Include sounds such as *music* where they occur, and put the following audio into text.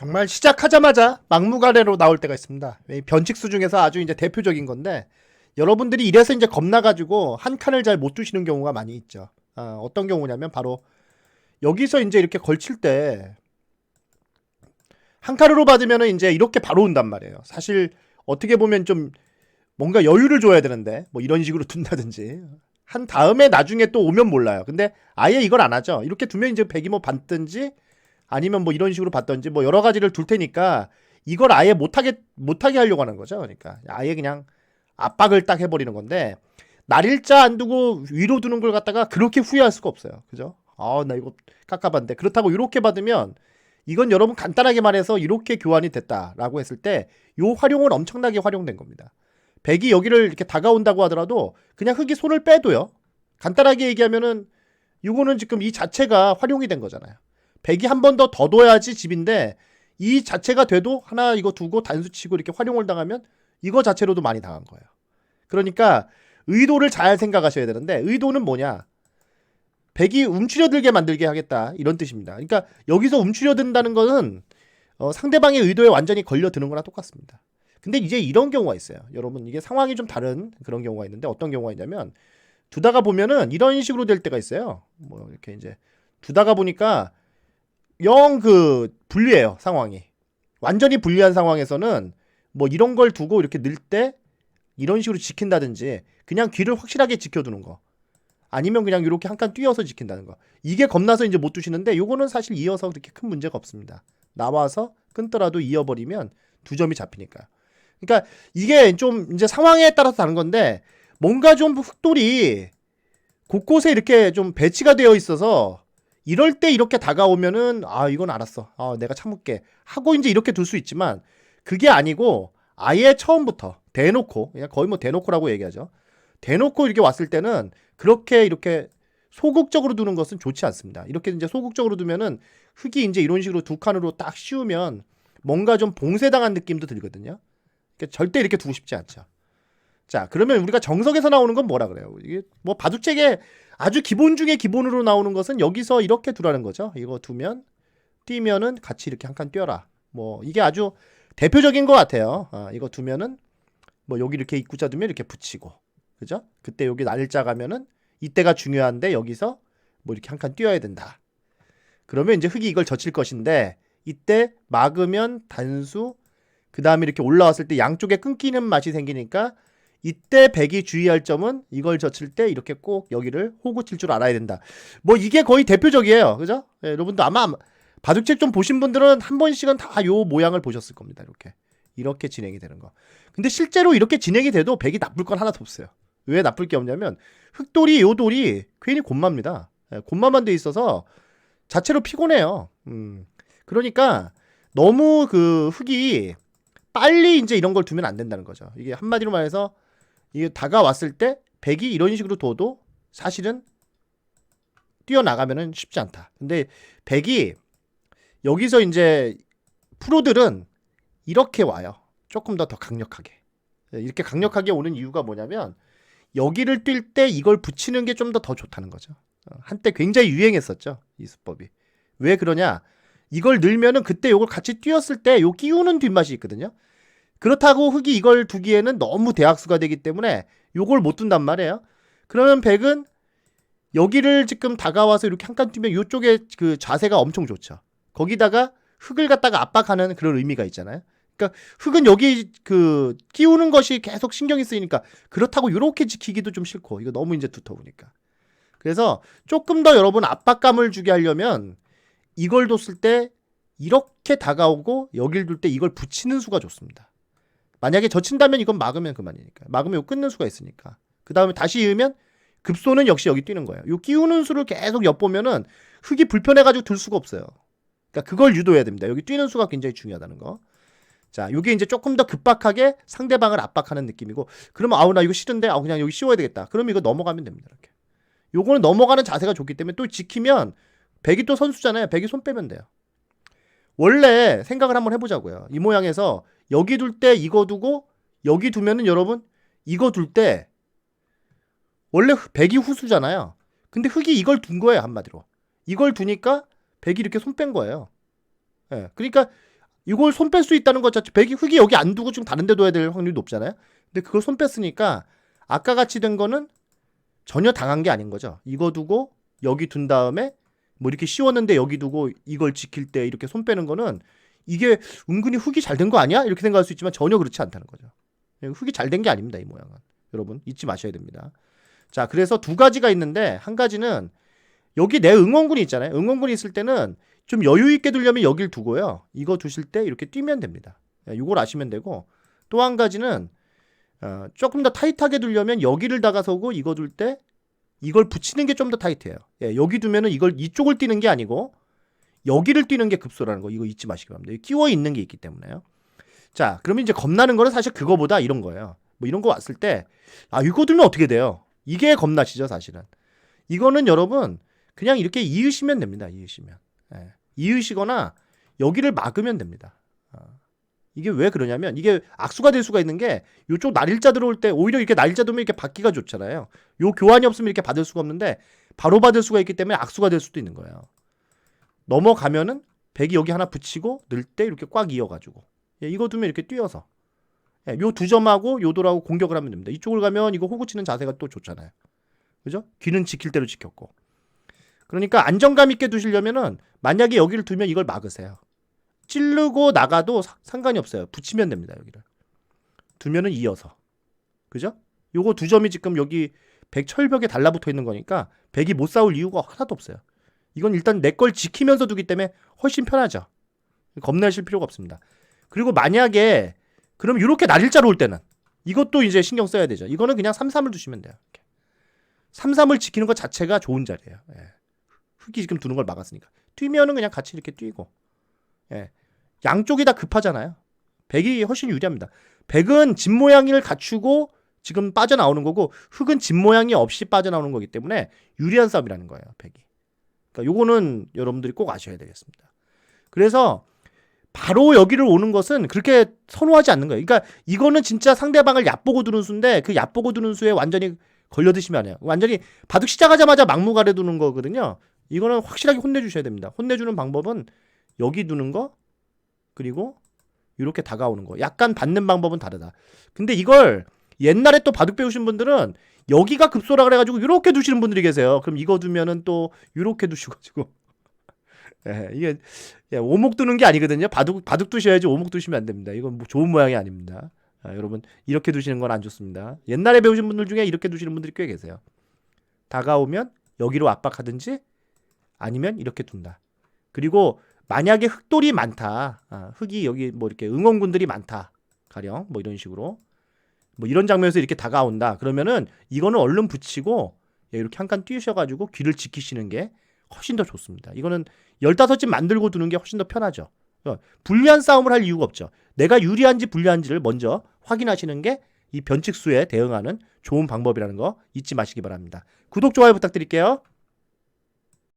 정말 시작하자마자 막무가내로 나올 때가 있습니다. 이 변칙수 중에서 아주 이제 대표적인 건데 여러분들이 이래서 이제 겁나가지고 한 칸을 잘못 두시는 경우가 많이 있죠. 아, 어떤 경우냐면 바로 여기서 이제 이렇게 걸칠 때 한 칸으로 받으면은 이제 이렇게 바로 온단 말이에요. 사실 어떻게 보면 좀 뭔가 여유를 줘야 되는데 뭐 이런 식으로 *laughs* 둔다든지 한 다음에 나중에 또 오면 몰라요. 근데 아예 이걸 안 하죠. 이렇게 두면 이제 백이 뭐 받든지 아니면 뭐 이런 식으로 받든지 뭐 여러 가지를 둘 테니까 이걸 아예 못하게 못하게 하려고 하는 거죠. 그러니까 아예 그냥 압박을 딱 해버리는 건데 날일자 안 두고 위로 두는 걸 갖다가 그렇게 후회할 수가 없어요. 그죠? 아, 나 이거 깝깝한데. 그렇다고 이렇게 받으면 이건 여러분 간단하게 말해서 이렇게 교환이 됐다라고 했을 때 요 활용은 엄청나게 활용된 겁니다. 백이 여기를 이렇게 다가온다고 하더라도 그냥 흙이 손을 빼도요. 간단하게 얘기하면은 이거는 지금 이 자체가 활용이 된 거잖아요. 백이 한 번 더 더 둬야지 집인데 이 자체가 돼도 하나 이거 두고 단수 치고 이렇게 활용을 당하면 이거 자체로도 많이 당한 거예요. 그러니까 의도를 잘 생각하셔야 되는데 의도는 뭐냐? 백이 움츠려들게 만들게 하겠다 이런 뜻입니다. 그러니까 여기서 움츠려든다는 것은 어, 상대방의 의도에 완전히 걸려드는 거랑 똑같습니다. 근데 이제 이런 경우가 있어요. 여러분 이게 상황이 좀 다른 그런 경우가 있는데 어떤 경우가 있냐면 두다가 보면은 이런 식으로 될 때가 있어요. 뭐 이렇게 이제 두다가 보니까 영 그 불리해요 상황이. 완전히 불리한 상황에서는 뭐 이런 걸 두고 이렇게 늘 때 이런 식으로 지킨다든지 그냥 귀를 확실하게 지켜두는 거. 아니면 그냥 이렇게 한 칸 뛰어서 지킨다는 거. 이게 겁나서 이제 못 두시는데 요거는 사실 이어서 그렇게 큰 문제가 없습니다. 나와서 끊더라도 이어버리면 두 점이 잡히니까. 그러니까 이게 좀 이제 상황에 따라서 다른 건데 뭔가 좀 흑돌이 곳곳에 이렇게 좀 배치가 되어 있어서 이럴 때 이렇게 다가오면은 아 이건 알았어. 아 내가 참을게 하고 이제 이렇게 둘 수 있지만 그게 아니고 아예 처음부터 대놓고 그냥 거의 뭐 대놓고라고 얘기하죠. 대놓고 이렇게 왔을 때는 그렇게 이렇게 소극적으로 두는 것은 좋지 않습니다. 이렇게 이제 소극적으로 두면은 흙이 이제 이런 식으로 두 칸으로 딱 씌우면 뭔가 좀 봉쇄당한 느낌도 들거든요. 그러니까 절대 이렇게 두고 싶지 않죠. 자, 그러면 우리가 정석에서 나오는 건 뭐라 그래요? 이게 뭐 바둑책에 아주 기본 중에 기본으로 나오는 것은 여기서 이렇게 두라는 거죠. 이거 두면 뛰면은 같이 이렇게 한 칸 뛰어라. 뭐 이게 아주 대표적인 것 같아요. 아, 이거 두면은 뭐 여기 이렇게 입구자 두면 이렇게 붙이고, 그죠? 그때 여기 날짜 가면은 이때가 중요한데 여기서 뭐 이렇게 한 칸 뛰어야 된다. 그러면 이제 흙이 이걸 젖힐 것인데 이때 막으면 단수 그 다음에 이렇게 올라왔을 때 양쪽에 끊기는 맛이 생기니까 이때 백이 주의할 점은 이걸 젖힐 때 이렇게 꼭 여기를 호구 칠 줄 알아야 된다. 뭐 이게 거의 대표적이에요. 그죠? 예, 여러분도 아마 바둑책 좀 보신 분들은 한 번씩은 다 요 모양을 보셨을 겁니다. 이렇게. 이렇게 진행이 되는 거. 근데 실제로 이렇게 진행이 돼도 백이 나쁠 건 하나도 없어요. 왜 나쁠 게 없냐면 흑돌이 요 돌이 괜히 곤마입니다. 예, 곤마만 돼 있어서 자체로 피곤해요. 음. 그러니까 너무 그 흙이 빨리 이제 이런 걸 두면 안 된다는 거죠. 이게 한마디로 말해서 이게 다가왔을 때 백이 이런 식으로 둬도 사실은 뛰어나가면은 쉽지 않다. 근데 백이 여기서 이제 프로들은 이렇게 와요. 조금 더 더 강력하게. 예, 이렇게 강력하게 오는 이유가 뭐냐면 여기를 뛸 때 이걸 붙이는 게 좀 더더 좋다는 거죠. 어, 한때 굉장히 유행했었죠. 이 수법이. 왜 그러냐? 이걸 늘면은 그때 요걸 같이 뛰었을 때 요 끼우는 뒷맛이 있거든요. 그렇다고 흙이 이걸 두기에는 너무 대학수가 되기 때문에 요걸 못 둔단 말이에요. 그러면 백은 여기를 지금 다가와서 이렇게 한 칸 뛰면 요쪽에 그 자세가 엄청 좋죠. 거기다가 흙을 갖다가 압박하는 그런 의미가 있잖아요. 그러니까 흙은 여기 그 끼우는 것이 계속 신경이 쓰이니까 그렇다고 이렇게 지키기도 좀 싫고 이거 너무 이제 두터우니까. 그래서 조금 더 여러분 압박감을 주게 하려면 이걸 뒀을 때 이렇게 다가오고 여길 둘 때 이걸 붙이는 수가 좋습니다. 만약에 젖힌다면 이건 막으면 그만이니까. 막으면 요 끊는 수가 있으니까. 그 다음에 다시 이으면 급소는 역시 여기 뛰는 거예요. 요 끼우는 수를 계속 엿보면은 흙이 불편해가지고 둘 수가 없어요. 그러니까 그걸 유도해야 됩니다. 여기 뛰는 수가 굉장히 중요하다는 거. 자, 요게 이제 조금 더 급박하게 상대방을 압박하는 느낌이고, 그러면 아우 나 이거 싫은데, 아 그냥 여기 씌워야 되겠다. 그러면 이거 넘어가면 됩니다. 이렇게. 요거는 넘어가는 자세가 좋기 때문에 또 지키면 백이 또 선수잖아요. 백이 손 빼면 돼요. 원래 생각을 한번 해보자고요. 이 모양에서 여기 둘 때 이거 두고 여기 두면은 여러분 이거 둘 때 원래 흑- 백이 후수잖아요. 근데 흙이 이걸 둔 거예요 한마디로. 이걸 두니까 백이 이렇게 손 뺀 거예요. 예. 그러니까 이걸 손 뺄 수 있다는 것 자체 백이 흙이 여기 안 두고 좀 다른 데 둬야 될 확률이 높잖아요. 근데 그걸 손 뺐으니까 아까 같이 된 거는 전혀 당한 게 아닌 거죠. 이거 두고 여기 둔 다음에 뭐 이렇게 씌웠는데 여기 두고 이걸 지킬 때 이렇게 손 빼는 거는 이게 은근히 흙이 잘 된 거 아니야? 이렇게 생각할 수 있지만 전혀 그렇지 않다는 거죠. 흙이 잘 된 게 아닙니다. 이 모양은. 여러분 잊지 마셔야 됩니다. 자, 그래서 두 가지가 있는데 한 가지는 여기 내 응원군이 있잖아요. 응원군이 있을 때는 좀 여유 있게 두려면 여길 두고요. 이거 두실 때 이렇게 뛰면 됩니다. 이걸 아시면 되고 또 한 가지는 어, 조금 더 타이트하게 두려면 여기를 다가서고 이거 둘 때 이걸 붙이는 게 좀 더 타이트해요. 예, 여기 두면은 이걸 이쪽을 뛰는 게 아니고 여기를 뛰는 게 급소라는 거 이거 잊지 마시기 바랍니다. 끼워 있는 게 있기 때문에요. 자, 그러면 이제 겁나는 거는 사실 그거보다 이런 거예요. 뭐 이런 거 왔을 때 아, 이거 두면 어떻게 돼요? 이게 겁나시죠, 사실은. 이거는 여러분 그냥 이렇게 이으시면 됩니다. 이으시면. 예. 이으시거나 여기를 막으면 됩니다. 어. 이게 왜 그러냐면 이게 악수가 될 수가 있는 게 이쪽 날일자 들어올 때 오히려 이렇게 날일자 두면 이렇게 받기가 좋잖아요. 요 교환이 없으면 이렇게 받을 수가 없는데 바로 받을 수가 있기 때문에 악수가 될 수도 있는 거예요. 넘어가면은 백이 여기 하나 붙이고 늘 때 이렇게 꽉 이어가지고 예, 이거 두면 이렇게 뛰어서 예, 요두 점하고 요도라고 공격을 하면 됩니다. 이쪽을 가면 이거 호구 치는 자세가 또 좋잖아요. 그죠? 귀는 지킬 대로 지켰고. 그러니까 안정감 있게 두시려면은 만약에 여기를 두면 이걸 막으세요. 찌르고 나가도 사- 상관이 없어요. 붙이면 됩니다, 여기를. 두면은 이어서. 그죠? 요거 두 점이 지금 여기 백 철벽에 달라붙어 있는 거니까 백이 못 싸울 이유가 하나도 없어요. 이건 일단 내 걸 지키면서 두기 때문에 훨씬 편하죠. 겁내실 필요가 없습니다. 그리고 만약에 그럼 이렇게 날일자로 올 때는 이것도 이제 신경 써야 되죠. 이거는 그냥 3, 3을 두시면 돼요. 이렇게. 3, 3을 지키는 것 자체가 좋은 자리예요. 예. 흙이 지금 두는 걸 막았으니까. 뛰면은 그냥 같이 이렇게 뛰고. 예. 양쪽이 다 급하잖아요. 백이 훨씬 유리합니다. 백은 집 모양을 갖추고 지금 빠져나오는 거고 흙은 집 모양이 없이 빠져나오는 거기 때문에 유리한 싸움이라는 거예요. 백이. 그러니까 요거는 여러분들이 꼭 아셔야 되겠습니다. 그래서 바로 여기를 오는 것은 그렇게 선호하지 않는 거예요. 그러니까 이거는 진짜 상대방을 얕보고 두는 수인데 그 얕보고 두는 수에 완전히 걸려드시면 안 해요. 완전히 바둑 시작하자마자 막무가내 두는 거거든요. 이거는 확실하게 혼내주셔야 됩니다. 혼내주는 방법은 여기 두는 거 그리고 이렇게 다가오는 거. 약간 받는 방법은 다르다. 근데 이걸 옛날에 또 바둑 배우신 분들은 여기가 급소라 그래가지고 이렇게 두시는 분들이 계세요. 그럼 이거 두면은 또 이렇게 두시가지고 *laughs* 예, 이게 예, 오목 두는 게 아니거든요. 바둑 바둑 두셔야지 오목 두시면 안 됩니다. 이건 뭐 좋은 모양이 아닙니다. 아, 여러분 이렇게 두시는 건 안 좋습니다. 옛날에 배우신 분들 중에 이렇게 두시는 분들이 꽤 계세요. 다가오면 여기로 압박하든지 아니면 이렇게 둔다. 그리고 만약에 흑돌이 많다. 아, 흑이 여기 뭐 이렇게 응원군들이 많다. 가령 뭐 이런 식으로 뭐 이런 장면에서 이렇게 다가온다. 그러면은 이거는 얼른 붙이고 예, 이렇게 한칸 뛰으셔가지고 귀를 지키시는 게 훨씬 더 좋습니다. 이거는 15집 만들고 두는 게 훨씬 더 편하죠. 어, 불리한 싸움을 할 이유가 없죠. 내가 유리한지 불리한지를 먼저 확인하시는 게 이 변칙수에 대응하는 좋은 방법이라는 거 잊지 마시기 바랍니다. 구독, 좋아요 부탁드릴게요.